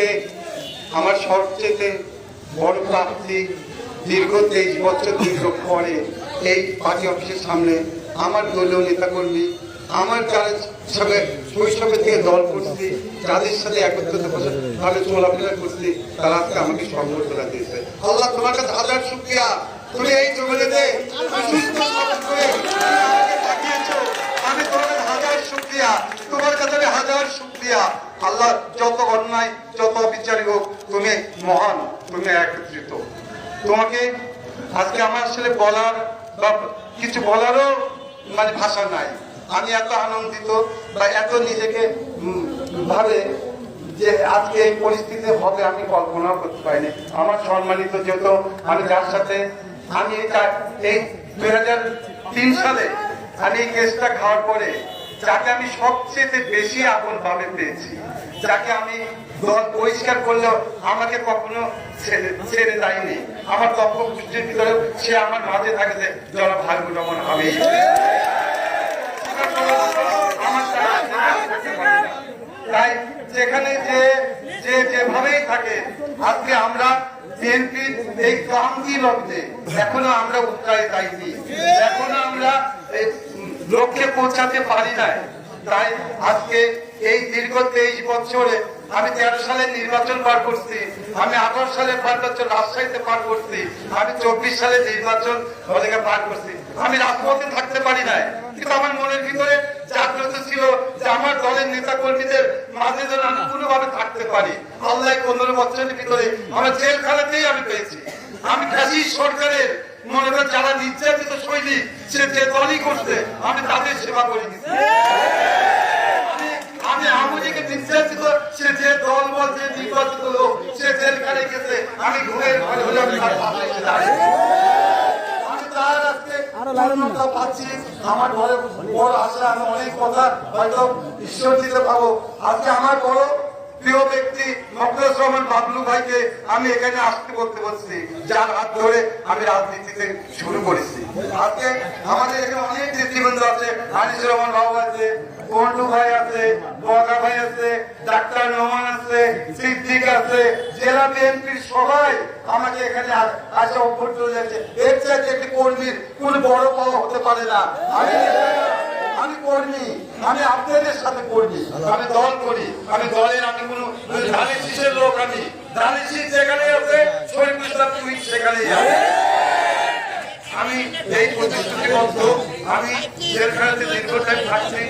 আজকে আমার সবচেয়ে বড় প্রাপ্তি দীর্ঘ তেইশ বছর দীর্ঘ পরে এই পার্টি অফিসের সামনে আমার দলীয় নেতাকর্মী, আমার যারা সঙ্গে শৈশবে থেকে দল করছি, যাদের সাথে একত্রিত বছর ভাবে চলাফেরা করছি, তারা আজকে আমাকে সম্বর্ধনা দিয়েছে। আল্লাহ তোমার কাছে হাজার শুক্রিয়া। তুমি এই জমিতে আমি তোমার হাজার শুক্রিয়া। তোমার কাছে আমি হাজার শুক্রিয়া। আল্লাহ যত অন্যায় যত বিচারী হোক তুমি মহান তুমি একত্রিত তোমাকে আজকে আমার আসলে বলার বা কিছু বলারও মানে ভাষা নাই। আমি এত আনন্দিত বা এত নিজেকে ভাবে যে আজকে এই পরিস্থিতি হবে আমি কল্পনা করতে পারিনি। আমার সম্মানিত যেহেতু আমি যার সাথে আমি এই দুই সালে আমি এই কেসটা খাওয়ার পরে যাকে আমি সবচেয়ে বেশি আপন ভাবে পেয়েছি, যাকে আমি দল পরিষ্কার করলেও আমাকে কখনো ছেড়ে দেয়নি। আমার তর্ক গোষ্ঠীর ভিতরে সে আমার মাঝে থাকে যে জল ভাগ্য রমন হবে। তাই যেখানে যে যে যেভাবেই থাকে, আজকে আমরা বিএনপির এই ক্রান্তি লগ্নে এখনও আমরা উত্তরায় যাইনি এখনও আমরা লক্ষ্যে পৌঁছাতে পারি নাই। তাই আজকে এই দীর্ঘ তেইশ বছরে আমি তেরো সালে নির্বাচন পার করছি, আমি আঠারো সালে বছর রাজশাহীতে পার করছি, আমি চব্বিশ সালে নির্বাচন পার করছি। আমি রাজপথে থাকতে পারি নাই। কিন্তু আমার মনের ভিতরে জাগ্রত ছিল যে আমার দলের নেতা কর্মীদের মাঝে যেন আমি কোনোভাবে থাকতে পারি। আল্লাহ পনেরো বছরের ভিতরে আমার জেলখানাতেই আমি পেয়েছি। আমি ফ্যাসিস সরকারের মনে করেন যারা নির্যাতিত সৈনিক সে যে দলই করছে আমি তাদের সেবা করে দিচ্ছি। আমি- আমি আমলিকে নির্যাতিত সে যে দল বলছে নির্বাচিত লোক সে জেলখানে গেছে আমি ঘুমের ঘরে হলে আমি তার দাঁড়িয়ে। আমি তার পাচ্ছি। আমার ঘরে বড় আশা আমি অনেক কথা হয়তো ঈশ্বর দিতে পাবো আজকে আমার বড় প্রিয় ব্যক্তি মকরস রহমান বাবলু ভাইকে আমি এখানে আসতে বলতে বলছি, যার হাত ধরে আমি রাজনীতিতে শুরু করেছি। আজকে আমাদের এখানে অনেক নেতৃবৃন্দ আছে আনিসুর রহমান বাবু আছে পন্টু ভাই আছে, বগা ভাই আছে, ডাক্তার নোমান আছে, সিদ্দিক আছে, জেলা বিএনপির সবাই আমাকে এখানে আসে অভ্যর্থনা যাচ্ছে এর চাইতে একটি কর্মীর কোন বড় পাওয়া হতে পারে না। আমি কর্মী। আমি আপনাদের সাথে করি, আমি দল করি, আমি দলের আমি কোনো ধানের লোক আমি। ধানের যেখানে আছে শরীফ ইসলাম তুমি সেখানেই যাবে আমি এই প্রতিশ্রুতিবদ্ধ, আমি জেলখানাতে দীর্ঘ টাইম থাকছি